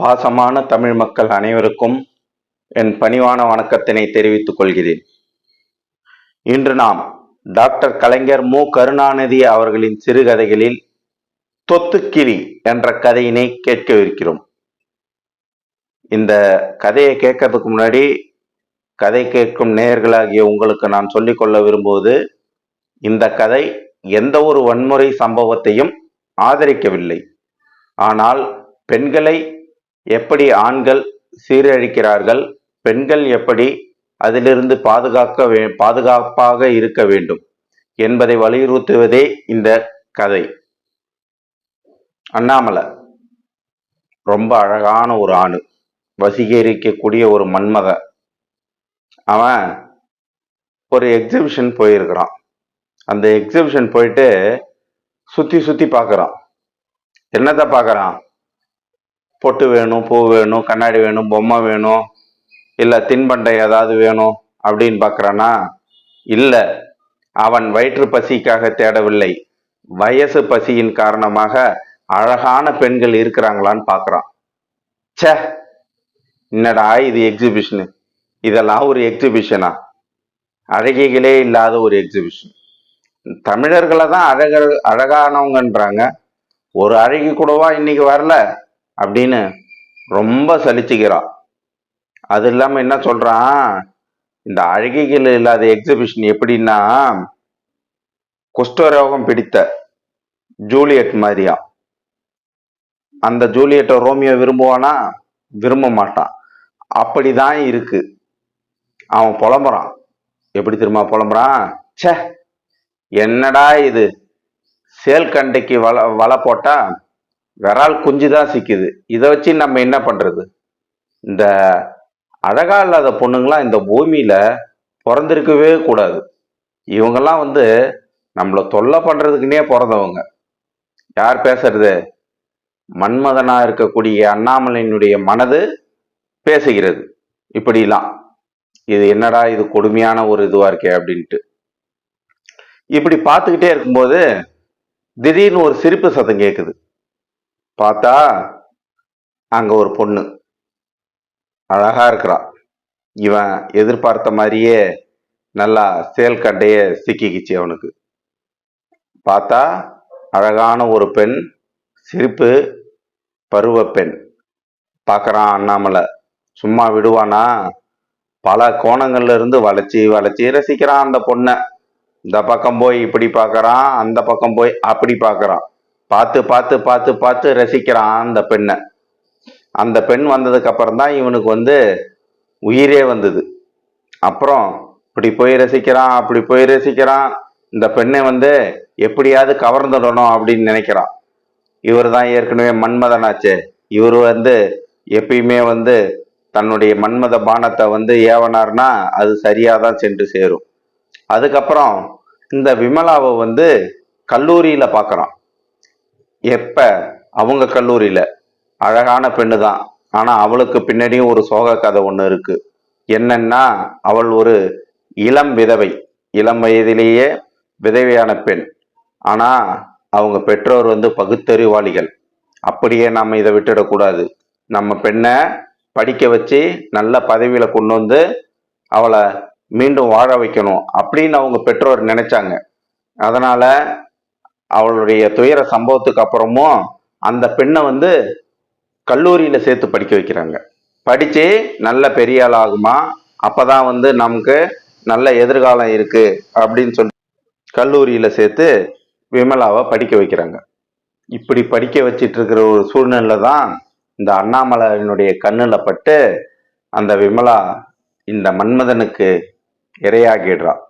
பாசமான தமிழ் மக்கள் அனைவருக்கும் என் பணிவான வணக்கத்தினை தெரிவித்துக் கொள்கிறேன். இன்று நாம் டாக்டர் கலைஞர் மு. கருணாநிதி அவர்களின் சிறுகதைகளில் தொத்துக்கிளி என்ற கதையினை கேட்கவிருக்கிறோம். இந்த கதையை கேட்கறதுக்கு முன்னாடி கதை கேட்கும் நேயர்களாகிய உங்களுக்கு நான் சொல்லிக்கொள்ள விரும்புவது இந்த கதை எந்த ஒரு வன்முறை சம்பவத்தையும் ஆதரிக்கவில்லை. ஆனால் பெண்களை எப்படி ஆண்கள் சீரழிக்கிறார்கள் பெண்கள் எப்படி அதிலிருந்து பாதுகாக்க வே பாதுகாப்பாக இருக்க வேண்டும் என்பதை வலியுறுத்துவதே இந்த கதை. அண்ணாமலை ரொம்ப அழகான ஒரு ஆணு வசீகரிக்கக்கூடிய ஒரு மன்மத. அவன் ஒரு எக்ஸிபிஷன் போயிருக்கிறான். அந்த எக்ஸிபிஷன் போயிட்டு சுற்றி சுற்றி பார்க்குறான். என்னத்தை பார்க்குறான்? பொட்டு வேணும் பூ வேணும் கண்ணாடி வேணும் பொம்மை வேணும் இல்லை தின்பண்டை ஏதாவது வேணும் அப்படின்னு பார்க்குறானா இல்லை. அவன் வயிற்று பசிக்காக தேடவில்லை. வயசு பசியின் காரணமாக அழகான பெண்கள் இருக்கிறாங்களான்னு பார்க்குறான் சே என்னடா இது எக்ஸிபிஷனு இதெல்லாம் ஒரு எக்ஸிபிஷனா அழகிகளே இல்லாத ஒரு எக்ஸிபிஷன் தமிழர்களை தான் அழக அழகானவங்கன்றாங்க. ஒரு அழகி கூடவா இன்னைக்கு வரல? அப்படின்னு ரொம்ப சலிச்சுக்கிறான் அது இல்லாமல் என்ன சொல்கிறான் இந்த அழகிகள் இல்லாத எக்ஸிபிஷன் எப்படின்னா குஷ்டரோகம் பிடித்த ஜூலியட் மாதிரியா? அந்த ஜூலியட்டை ரோமியோ விரும்புவானா? விரும்ப மாட்டான். அப்படிதான் இருக்கு. அவன் புலம்புறான். எப்படி திரும்ப புலம்புறான்? சே என்னடா இது? சேல் கண்டைக்கு வலை வலை போட்டா விரால் குஞ்சு தான் சிக்குது. இதை வச்சு நம்ம என்ன பண்ணுறது இந்த அழகா இல்லாத பொண்ணுங்களாம் இந்த பூமியில் பிறந்திருக்கவே கூடாது. இவங்கெல்லாம் வந்து நம்மளை தொல்லை பண்ணுறதுக்குன்னே பிறந்தவங்க. யார் பேசுறது? மன்மதனாக இருக்கக்கூடிய அண்ணாமலையினுடைய மனது பேசுகிறது. இப்படிலாம். இது என்னடா இது கொடுமையான ஒரு இதுவாக இருக்கே அப்படின்ட்டு. இப்படி பார்த்துக்கிட்டே இருக்கும்போது திடீர்னு ஒரு சிரிப்பு சத்தம் கேட்குது பார்த்தா அங்கே ஒரு பொண்ணு. அழகாக இருக்கிறா. இவன் எதிர்பார்த்த மாதிரியே நல்லா சேல் கண்டையே சிக்கிக்கிச்சு அவனுக்கு. பார்த்தா அழகான ஒரு பெண் சிரிப்பு பருவ பெண். பார்க்குறான் அண்ணாமலை. சும்மா விடுவானா? பல கோணங்கள்ல இருந்து வளைச்சி வளைச்சி ரசிக்கிறான் அந்த பொண்ணை. இந்த பக்கம் போய் இப்படி பார்க்குறான் அந்த பக்கம் போய் அப்படி பார்க்குறான். பார்த்து பார்த்து பார்த்து பார்த்து ரசிக்கிறான் அந்த பெண்ணை. அந்த பெண் வந்ததுக்கு அப்புறம் தான் இவனுக்கு வந்து உயிரே வந்தது. அப்புறம் இப்படி போய் ரசிக்கிறான் அப்படி போய் ரசிக்கிறான். இந்த பெண்ணை வந்து எப்படியாவது கவர்ந்துடணும் அப்படின்னு நினைக்கிறான். இவர் தான் ஏற்கனவே மன்மதனாச்சே. இவர் வந்து எப்பயுமே வந்து தன்னுடைய மன்மத பானத்தை வந்து ஏவனார்னா அது சரியாக தான் சென்று சேரும். அதுக்கப்புறம் இந்த விமலாவை வந்து கல்லூரியில் பார்க்குறான். எப்ப? அவங்க கல்லூரியில. அழகான பெண்ணு தான் ஆனா அவளுக்கு பின்னாடியும் ஒரு சோக கதை ஒண்ணு இருக்கு. என்னன்னா அவள் ஒரு இளம் விதவை. இளம் வயதிலேயே விதவையான பெண். ஆனா அவங்க பெற்றோர் வந்து பகுத்தறிவாளிகள். அப்படியே நம்ம இதை விட்டுடக்கூடாது. நம்ம பெண்ணை படிக்க வச்சு நல்ல பதவியில கொண்டு வந்து அவளை மீண்டும் வாழ வைக்கணும் அப்படின்னு அவங்க பெற்றோர் நினைச்சாங்க. அதனால அவளுடைய துயர சம்பவத்துக்கு அப்புறமும் அந்த பெண்ணை வந்து கல்லூரியில் சேர்த்து படிக்க வைக்கிறாங்க. படித்து நல்ல பெரிய ஆள் ஆகுமா அப்பதான் வந்து நமக்கு நல்ல எதிர்காலம் இருக்குது அப்படின்னு சொல்லி கல்லூரியில் சேர்த்து விமலாவை படிக்க வைக்கிறாங்க. இப்படி படிக்க வச்சிட்டு இருக்கிற ஒரு சூழ்நிலை தான் இந்த அண்ணாமலையினுடைய கண்ணில் பட்டு அந்த விமலா இந்த மன்மதனுக்கு இரையாகிடுறான்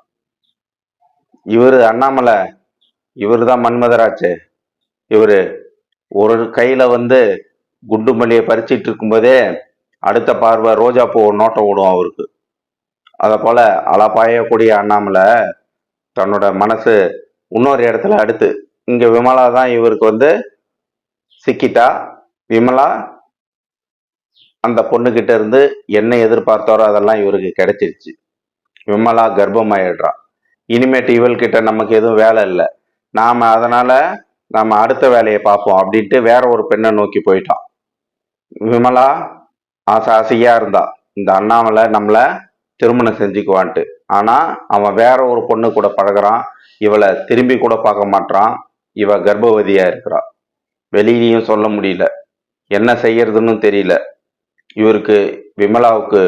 இவர் அண்ணாமலை இவர் தான் மன்மதராஜ். இவர் ஒரு கையில் வந்து குண்டு மல்லியை பறிச்சிட்டு இருக்கும்போதே அடுத்த பார்வை ரோஜா பூ நோட்டம் விடும் அவருக்கு. அதை போல் அலப்பாயக்கூடிய அண்ணாமலை தன்னோட மனசு இன்னொரு இடத்துல அடுத்து. இங்கே விமலா தான் இவருக்கு வந்து சிக்கிட்டா. விமலா அந்த பொண்ணுக்கிட்ட இருந்து என்ன எதிர்பார்த்தாரோ அதெல்லாம் இவருக்கு கிடைச்சிருச்சு. விமலா கர்ப்பமாயிடுறா. இனிமேட்டு இவள்கிட்ட நமக்கு எதுவும் வேலை இல்லை. நாம் அதனால் நம்ம அடுத்த வேலையை பார்ப்போம் அப்படின்ட்டு வேற ஒரு பெண்ணை நோக்கி போயிட்டான். விமலா ஆசை ஆசையாக இருந்தா இந்த அண்ணாமலை நம்மளை திருமணம் செஞ்சுக்குவான்ட்டு. ஆனால் அவன் வேற ஒரு பொண்ணு கூட பழகுறான் இவளை திரும்பி கூட பார்க்க மாட்றான் இவ கர்ப்பவதியாக இருக்கிறா. வெளியிலையும் சொல்ல முடியல. என்ன செய்யறதுன்னு தெரியல. இவருக்கு விமலாவுக்கு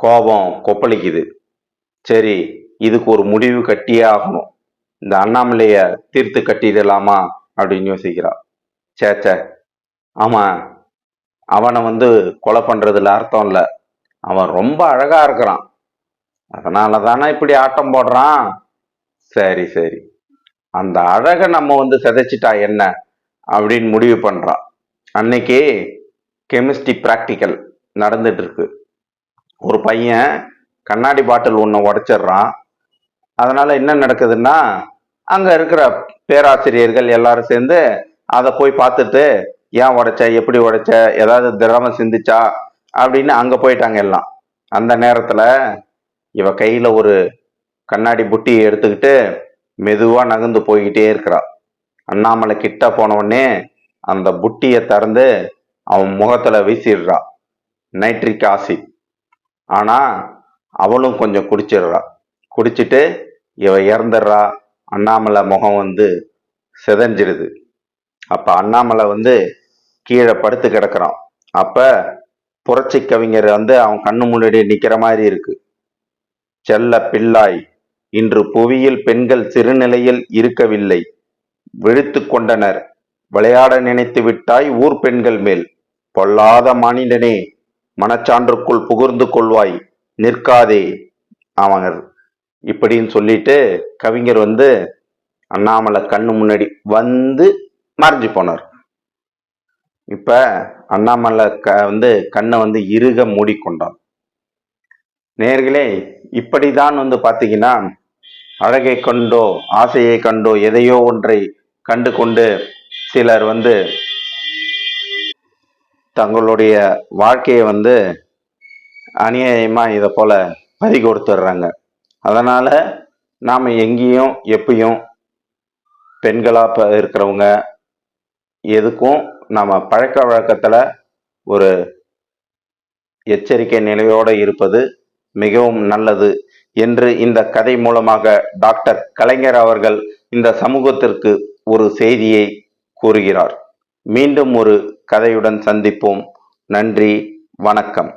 கோபம் கொப்பளிக்குது. சரி இதுக்கு ஒரு முடிவு கட்டியே ஆகணும். இந்த அண்ணாமலைய தீர்த்து கட்டிடலாமா அப்படின்னு யோசிக்கிறா. சேச்சே ஆமா அவனை வந்து கொலை பண்றதுல அர்த்தம் இல்லை. அவன் ரொம்ப அழகா இருக்கிறான். அதனால தானே இப்படி ஆட்டம் போடுறான். சரி சரி. அந்த அழகை நம்ம வந்து சிதைச்சிட்டா என்ன அப்படின்னு முடிவு பண்றான் அன்னைக்கு கெமிஸ்ட்ரி ப்ராக்டிக்கல் நடந்துட்டு இருக்கு. ஒரு பையன் கண்ணாடி பாட்டில் ஒன்று உடைச்சிடுறான். அதனால என்ன நடக்குதுன்னா அங்க இருக்கிற பேராசிரியர்கள் எல்லாரும் சேர்ந்து அதை போய் பார்த்துட்டு ஏன் உடைச்ச? எப்படி உடைச்ச? ஏதாவது திரவம் சிந்திச்சா? அப்படின்னு அங்க போயிட்டாங்க எல்லாம். அந்த நேரத்துல இவ கையில ஒரு கண்ணாடி புட்டியை எடுத்துக்கிட்டு மெதுவா நகர்ந்து போய்கிட்டே இருக்கிறா. அண்ணாமலை கிட்ட போன உடனே அந்த புட்டியை திறந்து அவன் முகத்துல வீசிடுறா. Nitric acid. ஆனா அவளும் கொஞ்சம் குடிச்சிடுறா. குடிச்சிட்டு இவ இறந்துடுறா. அண்ணாமலை முகம் வந்து செதஞ்சிருது. அப்போ அண்ணாமலை வந்து கீழே படுத்து கிடக்குறான். அப்போ புரட்சி கவிஞர் வந்து அவன் கண்ணு முன்னாடி நிற்கிற மாதிரி இருக்கு. செல்ல பிள்ளாய் இன்று புவியில் பெண்கள் சிறுநிலையில் இருக்கவில்லை. விழித்து கொண்டனர் விளையாட நினைத்து விட்டாய் ஊர் பெண்கள் மேல். பொல்லாத மானிடனே மனச்சான்றுக்குள் புகுந்து கொள்வாய் நிற்காதே அவங்க இப்படின்னு சொல்லிட்டு கவிஞர் வந்து அண்ணாமலை கண்ணு முன்னாடி வந்து மறைஞ்சு போனார். இப்ப அண்ணாமலை க வந்து கண்ணை வந்து இறுக மூடிக்கொண்டார் நேர்களே இப்படிதான் வந்து பாத்தீங்கன்னா அழகை கண்டோ ஆசையை கண்டோ எதையோ ஒன்றை கண்டு கொண்டு சிலர் வந்து தங்களுடைய வாழ்க்கையை வந்து அநியாயமா இதை போல பறி கொடுத்துடுறாங்க. அதனால் நாம் எங்கேயும் எப்பயும் பெண்களாக இருக்கிறவங்க எதுக்கும் நம்ம பழக்க வழக்கத்தில் ஒரு எச்சரிக்கை நிலையோடு இருப்பது மிகவும் நல்லது என்று இந்த கதை மூலமாக டாக்டர் கலைஞர் அவர்கள் இந்த சமூகத்திற்கு ஒரு செய்தியை கூறுகிறார். மீண்டும் ஒரு கதையுடன் சந்திப்போம். நன்றி வணக்கம்.